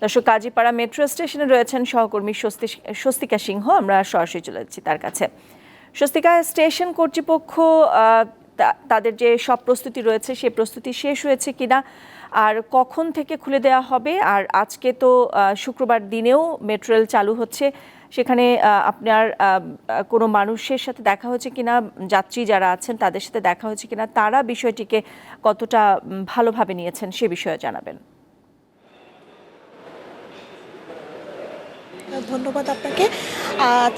দর্শক, কাজীপাড়া মেট্রো স্টেশনে রয়েছেন সহকর্মী স্বস্তি- স্বস্তিকা সিংহ। আমরা সরাসরি চলে যাচ্ছি তার কাছে। স্বস্তিকা, স্টেশন কর্তৃপক্ষ তাদের যে সব প্রস্তুতি রয়েছে সেই প্রস্তুতি শেষ হয়েছে কিনা আর কখন থেকে খুলে দেওয়া হবে? আর আজকে তো শুক্রবার দিনেও মেট্রো রেল চালু হচ্ছে। সেখানে আপনার কোনো মানুষের সাথে দেখা হয়েছে কিনা? যাত্রী যারা আছেন, তাদের সাথে দেখা হয়েছে কিনা? তারা বিষয়টিকে কতটা ভালোভাবে নিয়েছেন সে বিষয়ে জানাবেন। ধন্যবাদ আপনাকে।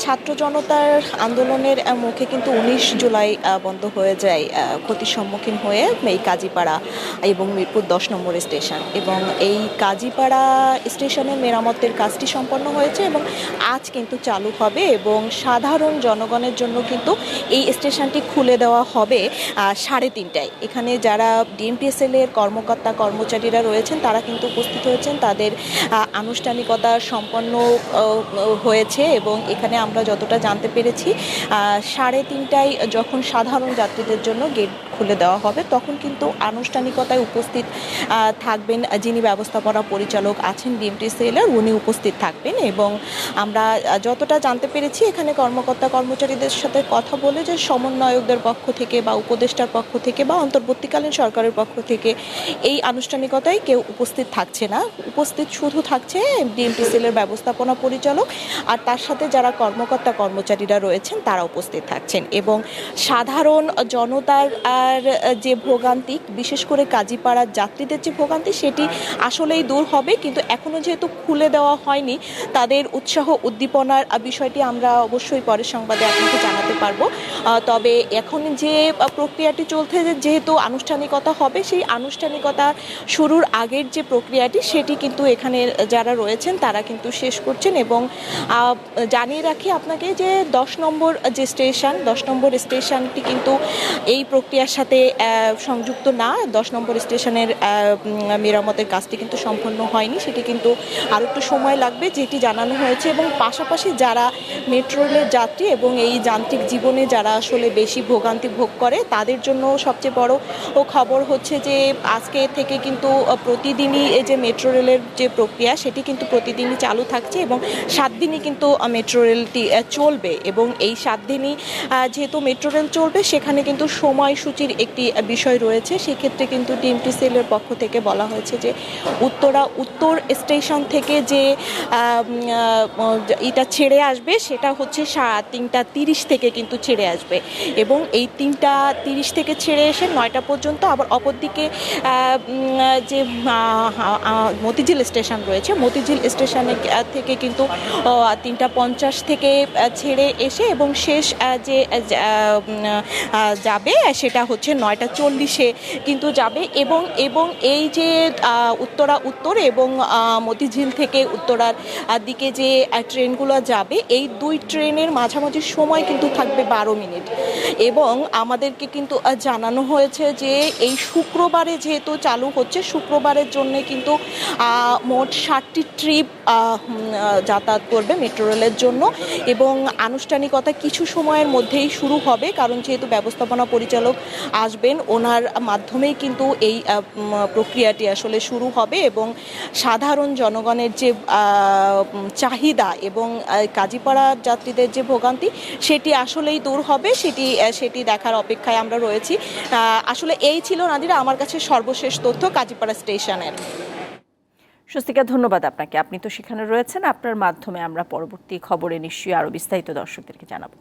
ছাত্র জনতার আন্দোলনের মুখে কিন্তু উনিশ জুলাই বন্ধ হয়ে যায় ক্ষতির সম্মুখীন হয়ে এই কাজীপাড়া এবং মিরপুর দশ নম্বর স্টেশন। এবং এই কাজীপাড়া স্টেশনের মেরামতের কাজটি সম্পন্ন হয়েছে এবং আজ কিন্তু চালু হবে এবং সাধারণ জনগণের জন্য কিন্তু এই স্টেশনটি খুলে দেওয়া হবে সাড়ে তিনটায়। এখানে যারা ডিএমপিএসএল এর কর্মকর্তা, কর্মচারীরা রয়েছেন, তারা কিন্তু উপস্থিত হয়েছেন। তাদের আনুষ্ঠানিকতা সম্পন্ন হয়েছে এবং এখানে আমরা যতটা জানতে পেরেছি সাড়ে তিনটায় যখন সাধারণ যাত্রীদের জন্য গেট খুলে দেওয়া হবে, তখন কিন্তু আনুষ্ঠানিকতায় উপস্থিত থাকবেন যিনি ব্যবস্থাপনা পরিচালক আছেন ডিএমটিসিএল এর উনি উপস্থিত থাকবেন এবং আমরা যতটা জানতে পেরেছি, এখানে কর্মকর্তা কর্মচারীদের সাথে কথা বলে যে সমন্বয়কদের পক্ষ থেকে বা উপদেষ্টার পক্ষ থেকে বা অন্তর্বর্তীকালীন সরকারের পক্ষ থেকে এই আনুষ্ঠানিকতায় কেউ উপস্থিত থাকছে না। উপস্থিত শুধু থাকছে ডিএমটিসিএল এর ব্যবস্থাপনা পরিচালক আর তার সাথে যারা কর্মকর্তা কর্মচারীরা রয়েছেন, তারা উপস্থিত থাকছেন। এবং সাধারণ জনতার আর যে ভোগান্তি, বিশেষ করে কাজীপাড়ার যাত্রীদের যে ভোগান্তি, সেটি আসলেই দূর হবে। কিন্তু এখনও যেহেতু খুলে দেওয়া হয়নি, তাদের উৎসাহ উদ্দীপনার বিষয়টি আমরা অবশ্যই পরের সংবাদে আপনাকে জানাতে পারব। তবে এখন যে প্রক্রিয়াটি চলছে যেহেতু আনুষ্ঠানিকতা হবে, সেই আনুষ্ঠানিকতা শুরুর আগের যে প্রক্রিয়াটি, সেটি কিন্তু এখানে যারা রয়েছেন, তারা কিন্তু শেষ করছেন এবং জানিয়ে রাখি আপনাকে যে দশ নম্বর যে স্টেশন, দশ নম্বর স্টেশনটি কিন্তু এই প্রক্রিয়ার সাথে সংযুক্ত না। দশ নম্বর স্টেশনের মেরামতের কাজটি কিন্তু সম্পন্ন হয়নি। সেটি কিন্তু আরও একটু সময় লাগবে, যেটি জানানো হয়েছে। এবং পাশাপাশি যারা মেট্রো রেলের যাত্রী এবং এই যান্ত্রিক জীবনে যারা আসলে বেশি ভোগান্তি ভোগ করে, তাদের জন্য সবচেয়ে বড় ও খবর হচ্ছে যে, আজকে থেকে কিন্তু প্রতিদিনই এই যে মেট্রো রেলের যে প্রক্রিয়া, সেটি কিন্তু প্রতিদিনই চালু থাকছে। এবং সাত দিনই কিন্তু মেট্রো রেলটি চলবে এবং এই সাত দিনই যেহেতু মেট্রো রেল চলবে, সেখানে কিন্তু সময়সূচির একটি বিষয় রয়েছে। সেক্ষেত্রে কিন্তু ডিএমটিসিএলের পক্ষ থেকে বলা হয়েছে যে উত্তরা, উত্তর স্টেশন থেকে যে এটা ছেড়ে আসবে, সেটা হচ্ছে তিনটা তিরিশ থেকে কিন্তু ছেড়ে আসবে। এবং এই তিনটা তিরিশ থেকে ছেড়ে এসে নয়টা পর্যন্ত আবার অপরদিকে যে মতিঝিল স্টেশন রয়েছে। মতিঝিল স্টেশনে থেকে কিন্তু আহ, তিনটা পঞ্চাশ থেকে ছেড়ে এসে এবং শেষ যে যাবে সেটা হচ্ছে নয়টা চল্লিশে কিন্তু যাবে এবং এবং এই যে উত্তরা উত্তর এবং মতিঝিল থেকে উত্তরার দিকে যে ট্রেনগুলো যাবে এই দুই ট্রেনের মাঝামাঝি সময় কিন্তু থাকবে বারো মিনিট। এবং আমাদেরকে কিন্তু জানানো হয়েছে যে এই শুক্রবারে যেহেতু চালু হচ্ছে শুক্রবারের জন্য কিন্তু মোট ষাটটি ট্রিপ যাতায়াত করবে মেট্রো রেলের জন্য। এবং আনুষ্ঠানিকতা কিছু সময়ের মধ্যেই শুরু হবে, কারণ যেহেতু ব্যবস্থাপনা পরিচালক আসবেন, ওনার মাধ্যমেই কিন্তু এই প্রক্রিয়াটি আসলে শুরু হবে। এবং সাধারণ জনগণের যে চাহিদা এবং কাজীপাড়া যাত্রীদের যে ভোগান্তি, সেটি আসলেই দূর হবে। সেটি সেটি দেখার অপেক্ষায় আমরা রয়েছি। আসলে এই ছিল নাদিরা, আমার কাছে সর্বশেষ তথ্য কাজীপাড়া স্টেশনের। স্বস্তিকা, ধন্যবাদ আপনাকে। আপনি তো সেখানে রয়েছেন, আপনার মাধ্যমে আমরা পরবর্তী খবরে নিশ্চয়ই আরও বিস্তারিত দর্শকদেরকে জানাব।